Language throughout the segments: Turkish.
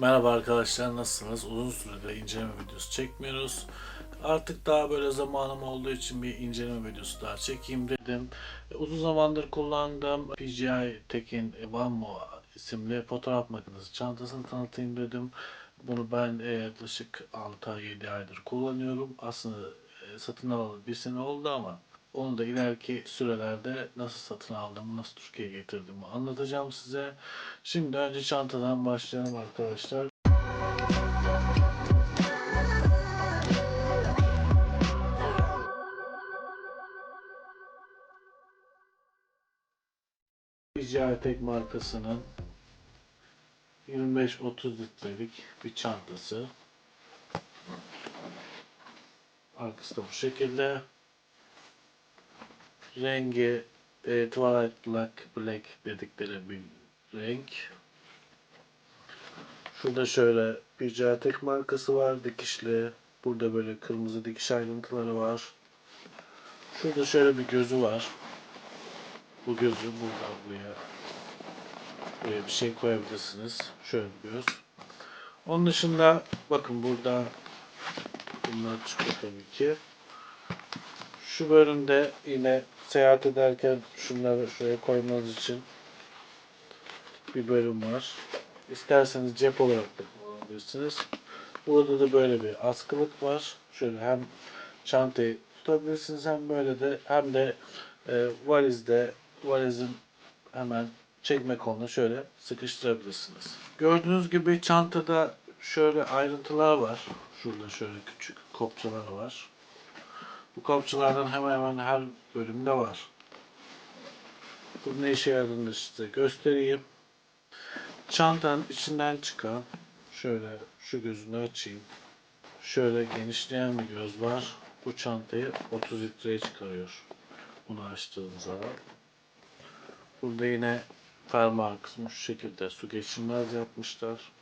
Merhaba arkadaşlar nasılsınız? Uzun süredir inceleme videosu çekmiyoruz. Artık daha böyle zamanım olduğu için bir inceleme videosu daha çekeyim dedim. Uzun zamandır kullandığım PGI Tekin Vanmo isimli fotoğraf makinesi çantasını tanıtayım dedim. Bunu ben e, yaklaşık 6-7 aydır kullanıyorum. Aslında e, satın alalı bir sene oldu ama onu da ileriki sürelerde nasıl satın aldığımı, nasıl Türkiye'ye getirdiğimi anlatacağım size. Şimdi önce çantadan başlayalım arkadaşlar. PGI Tek markasının 25-30 litrelik bir çantası. Arkası da bu şekilde. Rengi e, Twilight Black, Black dedikleri bir renk. Şurada şöyle bir Catek markası var dikişli. Burada böyle kırmızı dikiş ayrıntıları var. Şurada şöyle bir gözü var. Bu gözü buradan buraya buraya bir şey koyabilirsiniz. Şöyle bir göz. Onun dışında bakın burada bunlar çıkıyor tabii ki. Şu bölümde yine seyahat ederken şunları şuraya koymanız için bir bölüm var. İsterseniz cep olarak da kullanabilirsiniz. Burada da böyle bir askılık var. Şöyle hem çantayı tutabilirsiniz hem böyle de hem de e, valizde valizin hemen çekme koluna şöyle sıkıştırabilirsiniz. Gördüğünüz gibi çantada şöyle ayrıntılar var. Şurada şöyle küçük kopçalar var. Bu kopçalardan hemen hemen her bölümde var. Bu ne işe yaradığını size göstereyim. Çantanın içinden çıkan şöyle şu gözünü açayım. Şöyle genişleyen bir göz var. Bu çantayı 30 litreye çıkarıyor. Bunu açtığınız zaman. Burada yine fermuar kısmı şu şekilde su geçirmez yapmışlar.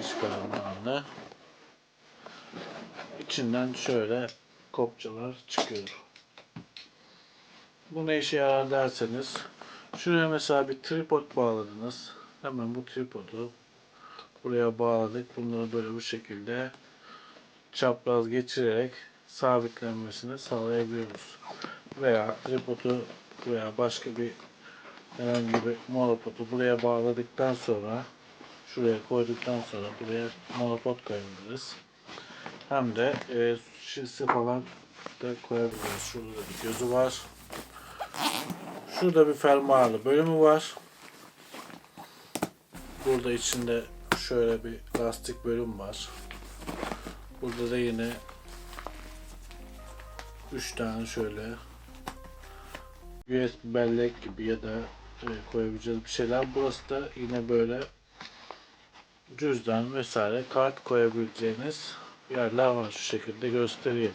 İç fermuarlı. İçinden şöyle kopçalar çıkıyor. Bu ne işe yarar derseniz şuraya mesela bir tripod bağladınız. Hemen bu tripodu buraya bağladık. Bunları böyle bu şekilde çapraz geçirerek sabitlenmesini sağlayabiliyoruz. Veya tripodu veya başka bir herhangi bir monopodu buraya bağladıktan sonra şuraya koyduktan sonra buraya monopod koyabiliriz. Hem de e, şişesi falan da koyabiliriz. Şurada da bir gözü var. Şurada bir fermuarlı bölümü var. Burada içinde şöyle bir lastik bölüm var. Burada da yine 3 tane şöyle USB bellek gibi ya da e, koyabileceğiz bir şeyler. Burası da yine böyle cüzdan vesaire kart koyabileceğiniz yerler var şu şekilde göstereyim.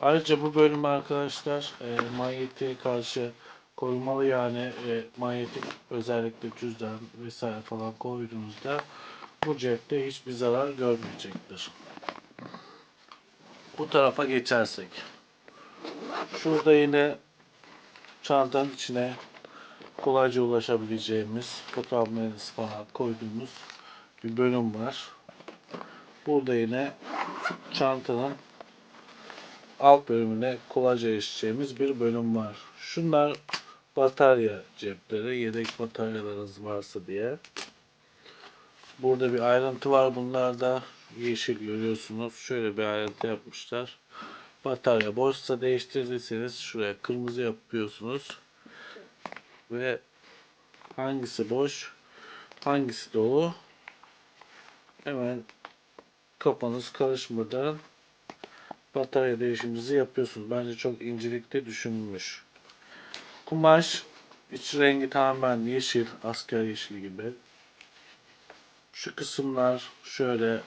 Ayrıca bu bölüm arkadaşlar e, manyetiğe karşı korumalı yani e, manyetik özellikle cüzdan vesaire falan koyduğunuzda bu cepte hiçbir zarar görmeyecektir. Bu tarafa geçersek. Şurada yine çantanın içine kolayca ulaşabileceğimiz fotoğraf falan koyduğumuz bir bölüm var. Burada yine çantanın alt bölümüne kolayca erişeceğimiz bir bölüm var. Şunlar batarya cepleri, yedek bataryalarınız varsa diye. Burada bir ayrıntı var bunlarda. Yeşil görüyorsunuz. Şöyle bir ayrıntı yapmışlar. Batarya boşsa değiştirdiyseniz şuraya kırmızı yapıyorsunuz. Ve hangisi boş, hangisi dolu hemen kafanız karışmadan batarya değişiminizi yapıyorsunuz. Bence çok incelikte düşünülmüş. Kumaş iç rengi tamamen yeşil, asker yeşili gibi. Şu kısımlar şöyle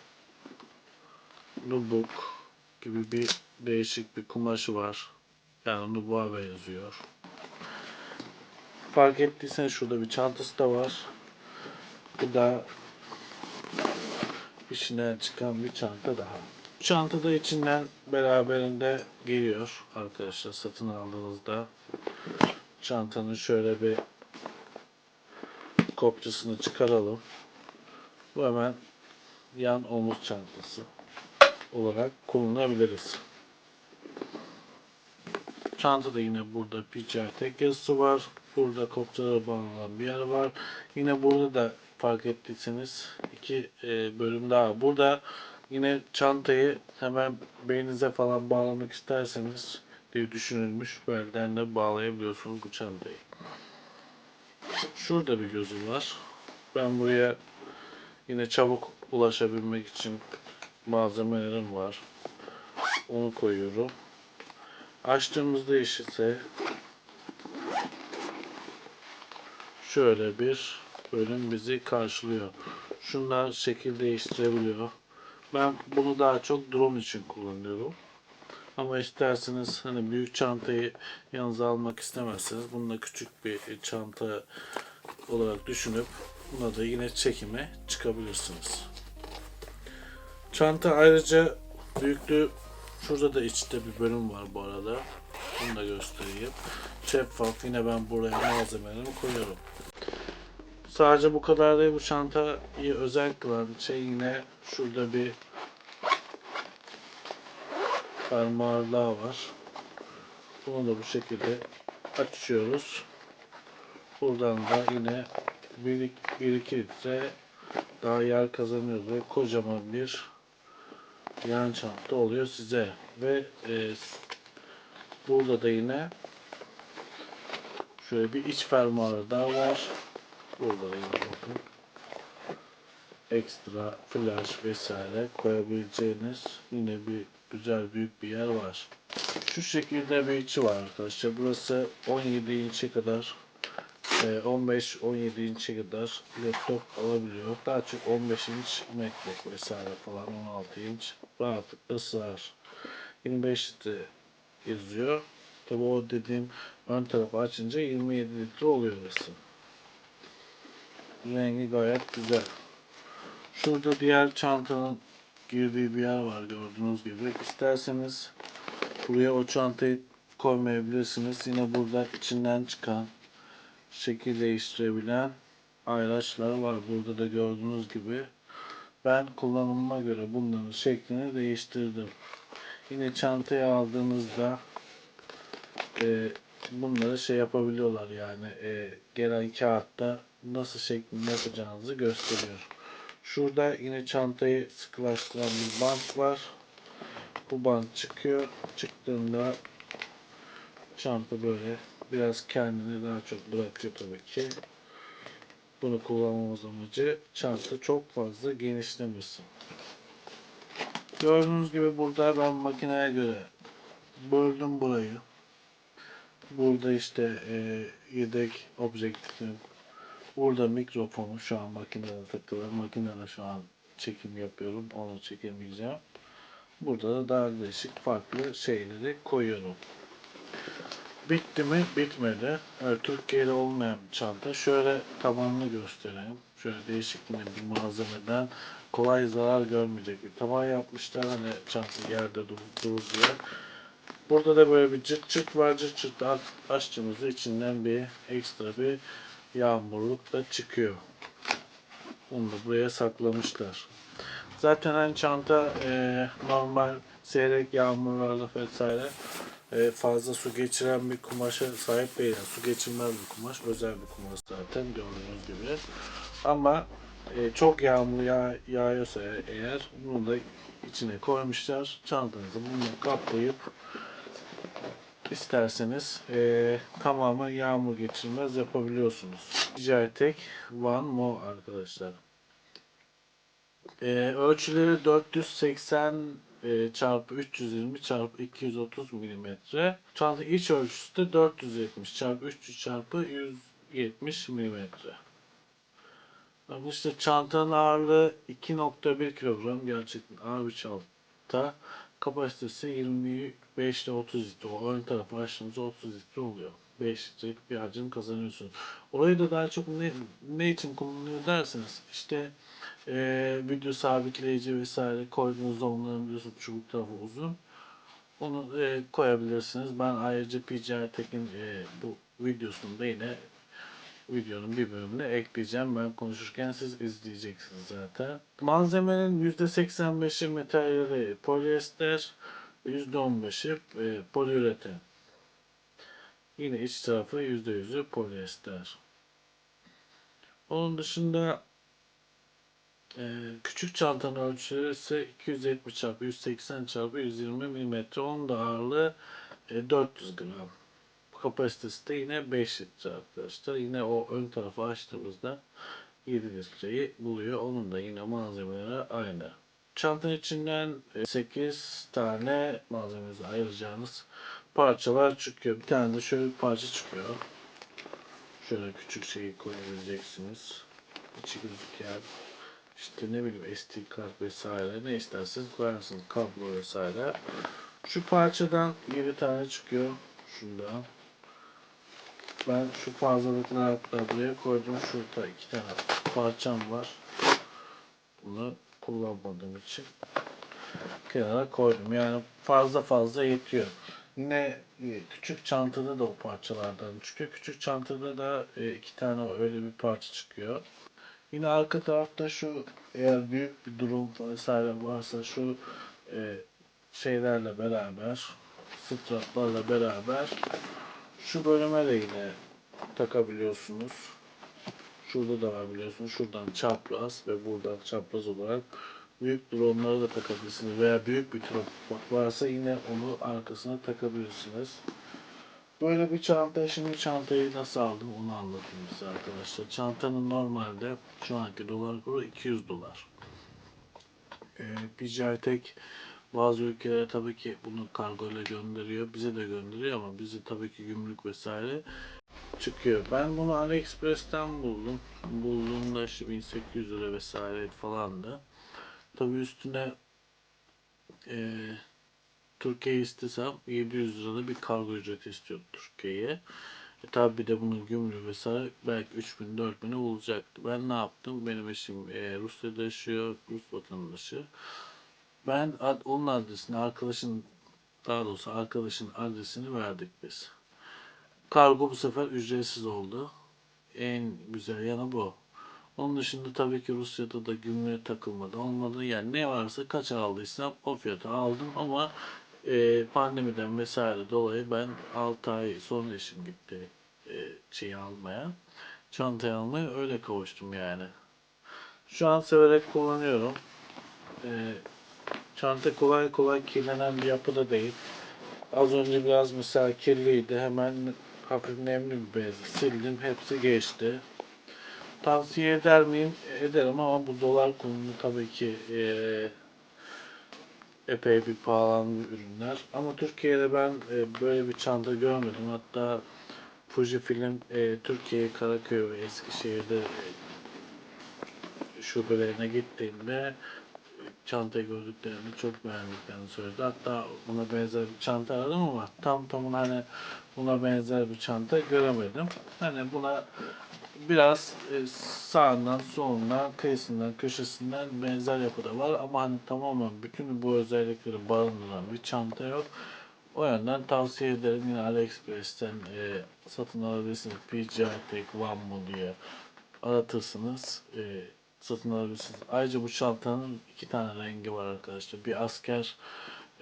nubuk gibi bir değişik bir kumaşı var. Yani nubuğa benziyor. Fark ettiyseniz şurada bir çantası da var. Bu da içinden çıkan bir çanta daha. Çanta da içinden beraberinde geliyor arkadaşlar satın aldığınızda. Çantanın şöyle bir kopçasını çıkaralım. Bu hemen yan omuz çantası olarak kullanabiliriz. Çantada yine burada PCI tek yazısı var. Burada kopyalara bağlanan bir yer var. Yine burada da fark ettiyseniz iki e, bölüm daha. Burada yine çantayı hemen beyninize falan bağlamak isterseniz diye düşünülmüş. Belden de bağlayabiliyorsunuz bu çantayı. Şurada bir gözüm var. Ben buraya yine çabuk ulaşabilmek için malzemelerim var. Onu koyuyorum. Açtığımızda ise şöyle bir bölüm bizi karşılıyor. Şunlar şekil değiştirebiliyor. Ben bunu daha çok drone için kullanıyorum. Ama isterseniz hani büyük çantayı yanınıza almak istemezseniz bununla küçük bir çanta olarak düşünüp buna da yine çekime çıkabilirsiniz. Çanta ayrıca büyüklüğü şurada da içte bir bölüm var bu arada. Onu da göstereyim. Şeffaf yine ben buraya malzemelerimi koyuyorum. Sadece bu kadar değil bu çantayı özel kılan şey yine şurada bir fermuar daha var. Bunu da bu şekilde açıyoruz. Buradan da yine bir, bir iki litre daha yer kazanıyoruz ve kocaman bir yan çanta oluyor size. Ve e, burada da yine şöyle bir iç fermuarı daha var. Burada da yine bakın ekstra flash vesaire koyabileceğiniz yine bir güzel büyük bir yer var. Şu şekilde bir içi var arkadaşlar. Burası 17 inçe kadar 15-17 inçe kadar laptop alabiliyor. Daha çok 15 inç MacBook vesaire falan 16 inç rahatlıkla sığar. 25 litre yazıyor. Tabi o dediğim ön tarafı açınca 27 litre oluyor orası. Rengi gayet güzel. Şurada diğer çantanın girdiği bir yer var gördüğünüz gibi. İsterseniz buraya o çantayı koymayabilirsiniz. Yine burada içinden çıkan şekil değiştirebilen ayraçlar var. Burada da gördüğünüz gibi. Ben kullanımıma göre bunların şeklini değiştirdim. Yine çantaya aldığınızda e, bunları şey yapabiliyorlar yani e, gelen kağıtta nasıl şeklinde yapacağınızı gösteriyor. Şurada yine çantayı sıkılaştıran bir bant var. Bu bant çıkıyor. Çıktığında çanta böyle biraz kendini daha çok bırakıyor tabii ki. Bunu kullanmamız amacı çanta çok fazla genişlemesin. Gördüğünüz gibi burada ben makineye göre böldüm burayı. Burada işte e, yedek objektifim. Burada mikrofonu şu an makinede takılı. Makinede şu an çekim yapıyorum. Onu çekemeyeceğim. Burada da daha değişik farklı şeyleri koyuyorum. Bitti mi? Bitmedi. Evet, Türkiye'de olmayan bir çanta. Şöyle tabanını göstereyim. Şöyle değişik bir malzemeden kolay zarar görmeyecek bir taban yapmışlar. Hani çanta yerde dur, durur diye. Burada da böyle bir cırt cırt var. Cırt cırt açtığımızda içinden bir ekstra bir yağmurluk da çıkıyor. Bunu da buraya saklamışlar. Zaten hani çanta e, normal seyrek yağmurlarla vesaire e, fazla su geçiren bir kumaşa sahip değil. Yani su geçirmez bir kumaş. Özel bir kumaş zaten gördüğünüz gibi. Ama e, çok yağmur yağ, yağıyorsa eğer bunu da içine koymuşlar. Çantanızı bununla kaplayıp isterseniz e, tamamen yağmur geçirmez yapabiliyorsunuz. Tek One More arkadaşlar. E, ölçüleri 480 e, çarpı 320 çarpı 230 milimetre. Çanta iç ölçüsü de 470 çarpı 300 çarpı 170 milimetre. İşte çantanın ağırlığı 2.1 kilogram gerçekten ağır bir çanta. Kapasitesi 25 ile 30 litre. O ön tarafı açtığınızda 30 litre oluyor. 5 litrelik bir hacim kazanıyorsunuz. Orayı da daha çok ne, ne için kullanılıyor derseniz işte e, video sabitleyici vesaire koyduğunuzda onların biliyorsunuz çubuk tarafı uzun. Onu e, koyabilirsiniz. Ben ayrıca PCI Tech'in e, bu videosunda yine videonun bir bölümüne ekleyeceğim. Ben konuşurken siz izleyeceksiniz zaten. Malzemenin %85'i materyali polyester, %15'i e, poliüreten. Yine iç tarafı %100'ü polyester. Onun dışında e, küçük çantanın ölçüleri ise 270 x 180 x 120 mm. Onun da ağırlığı e, 400 gram. Kapasitesi de yine 5 litre arkadaşlar. Yine o ön tarafı açtığımızda 7 litreyi buluyor. Onun da yine malzemeleri aynı. Çantanın içinden 8 tane malzemenizi ayıracağınız parçalar çıkıyor. Bir tane de şöyle bir parça çıkıyor. Şöyle küçük şeyi koyabileceksiniz. İçi gözüken işte ne bileyim SD kart vesaire ne isterseniz koyarsınız kablo vesaire. Şu parçadan 7 tane çıkıyor. Şundan. Ben şu fazlalıkları hatta buraya koydum. Şurada iki tane parçam var. Bunu kullanmadığım için kenara koydum. Yani fazla fazla yetiyor. Yine e, küçük çantada da o parçalardan çıkıyor. Küçük çantada da e, iki tane öyle bir parça çıkıyor. Yine arka tarafta şu eğer büyük bir durum vesaire varsa şu e, şeylerle beraber straplarla beraber şu bölüme de yine takabiliyorsunuz. Şurada da var biliyorsunuz. Şuradan çapraz ve buradan çapraz olarak büyük dronları da takabilirsiniz. Veya büyük bir drone varsa yine onu arkasına takabilirsiniz. Böyle bir çanta. Şimdi çantayı nasıl aldım onu anlatayım size arkadaşlar. Çantanın normalde şu anki dolar kuru 200 dolar. Ee, PGI Tek bazı ülkelere tabii ki bunu kargo ile gönderiyor. Bize de gönderiyor ama bizi tabii ki gümrük vesaire çıkıyor. Ben bunu AliExpress'ten buldum. Bulduğumda işte 1800 lira vesaire falandı. Tabii üstüne e, Türkiye istesem 700 lirada bir kargo ücreti istiyordu Türkiye'ye. E tabi bir de bunun gümrüğü vesaire belki 3000 4000'e bulacaktı. Ben ne yaptım? Benim eşim e, Rusya'da yaşıyor, Rus vatandaşı. Ben ad, onun adresini, arkadaşın daha doğrusu arkadaşın adresini verdik biz. Kargo bu sefer ücretsiz oldu. En güzel yanı bu. Onun dışında tabii ki Rusya'da da gümrüğe takılmadı. Olmadı yani ne varsa kaç aldıysam o fiyata aldım ama e, pandemiden vesaire dolayı ben 6 ay sonra eşim gitti e, şeyi almaya. Çantayı almaya öyle kavuştum yani. Şu an severek kullanıyorum. E, çanta kolay kolay kirlenen bir yapıda değil. Az önce biraz mesela kirliydi. Hemen hafif nemli bir bezle sildim. Hepsi geçti. Tavsiye eder miyim? Ederim ama bu dolar konulu tabii ki eee epey bir pahalandı ürünler. Ama Türkiye'de ben e, böyle bir çanta görmedim. Hatta Fujifilm e, Türkiye Karaköy ve Eskişehir'de e, şubelerine gittiğimde çantayı gördüklerini çok beğendiklerini söyledi. Hatta buna benzer bir çanta aradım ama tam tam hani buna benzer bir çanta göremedim. Hani buna biraz e, sağından, solundan, kıyısından, köşesinden benzer yapıda var ama hani tamamen bütün bu özellikleri barındıran bir çanta yok. O yönden tavsiye ederim yine AliExpress'ten e, satın alabilirsiniz. PGI Tech One diye aratırsınız. E, satın alabilirsiniz. Ayrıca bu çantanın iki tane rengi var arkadaşlar. Bir asker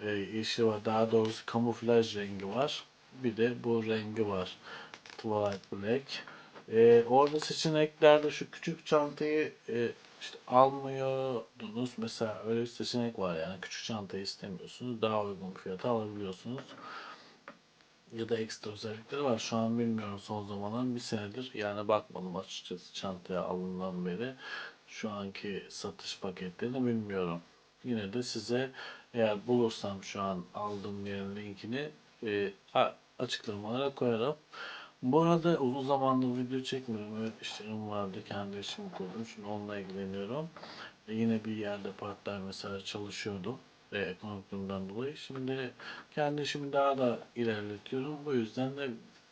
e, yeşili var. Daha doğrusu kamuflaj rengi var. Bir de bu rengi var. Twilight Black. Ee, orada seçeneklerde şu küçük çantayı e, işte almıyordunuz. Mesela öyle bir seçenek var yani küçük çantayı istemiyorsunuz. Daha uygun fiyata alabiliyorsunuz. Ya da ekstra özellikleri var. Şu an bilmiyorum son zamanlar bir senedir yani bakmadım açıkçası çantaya alınan beri. Şu anki satış paketlerini bilmiyorum. Yine de size eğer bulursam şu an aldığım yerin linkini e, açıklamalara koyarım. Bu arada uzun zamandır video çekmiyorum. Evet işlerim vardı. Kendi işimi kurdum. Şimdi onunla ilgileniyorum. E, yine bir yerde part-time mesela çalışıyordum. E, ekonomik durumdan dolayı. Şimdi kendi işimi daha da ilerletiyorum. Bu yüzden de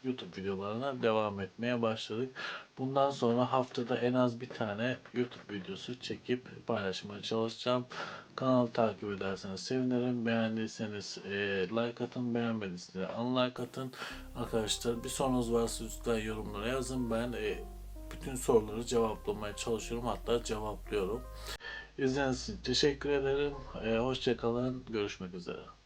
YouTube videolarına devam etmeye başladık. Bundan sonra haftada en az bir tane YouTube videosu çekip paylaşmaya çalışacağım. Kanalı takip ederseniz sevinirim. Beğendiyseniz e, like atın, beğenmediyseniz unlike atın. Arkadaşlar bir sorunuz varsa lütfen yorumlara yazın. Ben e, bütün soruları cevaplamaya çalışıyorum. Hatta cevaplıyorum. İzlediğiniz için teşekkür ederim. Ee, hoşçakalın. Görüşmek üzere.